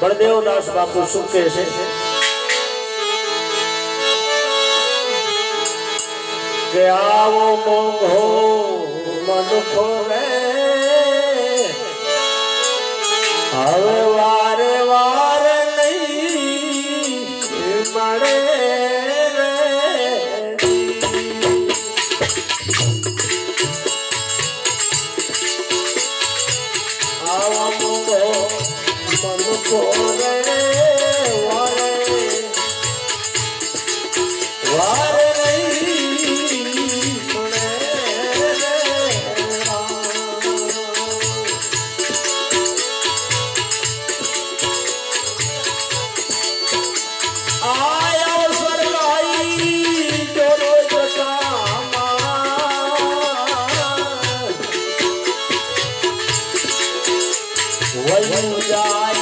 બળદેવદાસ બાપુ શું કહે છે? કે આવો મોંઘો મન ખોવે. હવે વારે વારે નહીં મળે રે. આવા મોંઘો वयुजा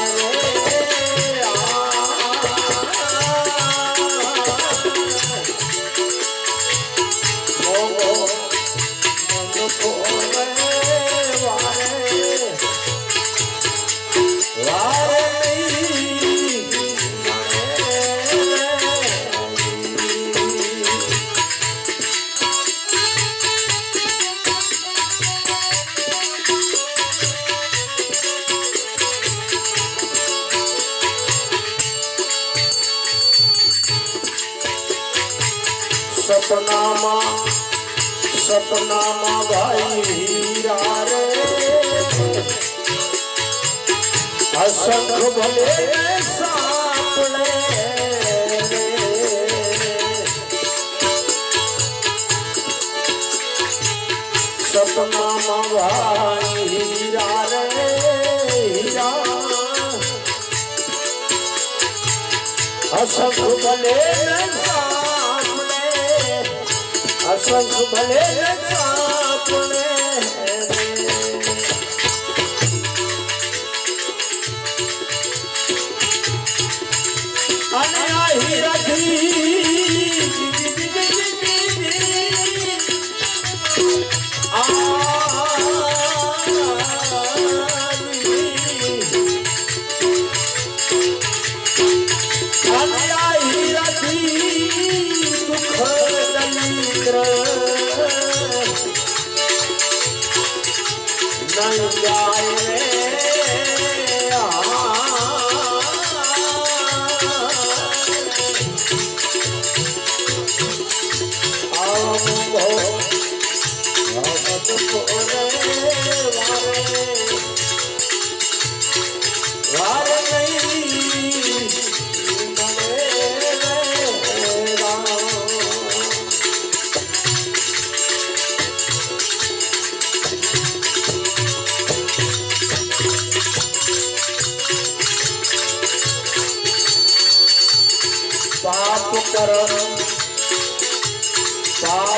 સપનામાં સપનામાં ભાઈ હીરા રે અસંખ ભલે સાંપડે સપનામાં ભાઈ હીરા રે હીરા. અસંખ ભલે અસંખ ભલે સાંપડે અને આ હીરાથી અને નહીં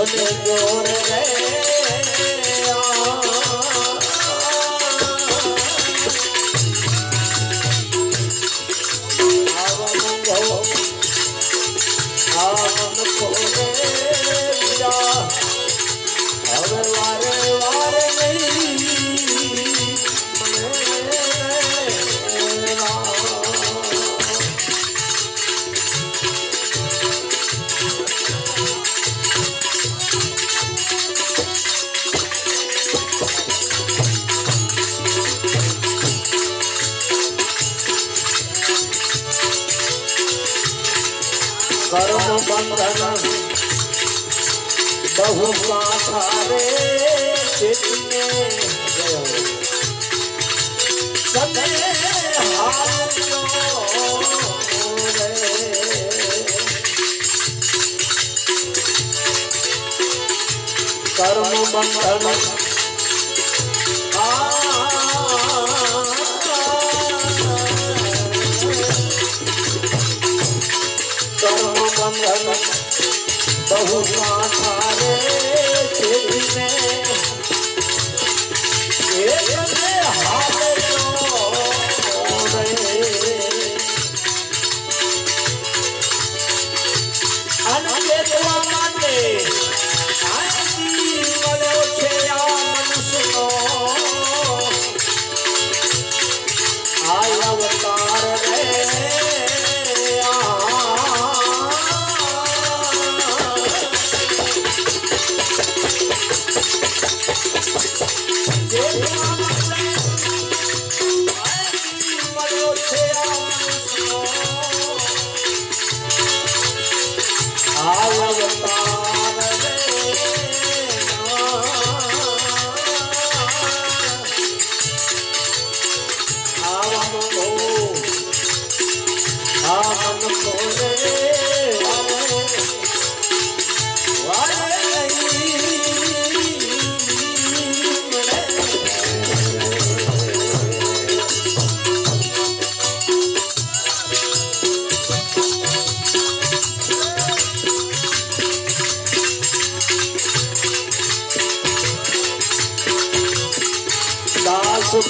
জোরে জোরে બંધન બહુ પાછા રે કર્મ બંધન કર્મ બહુ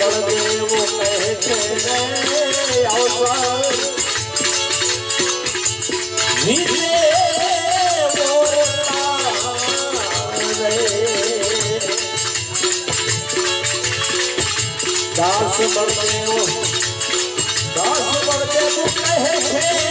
બળદેવ કહે છે અવસર નીચે દાસ બળદેવ દાસ કહે છે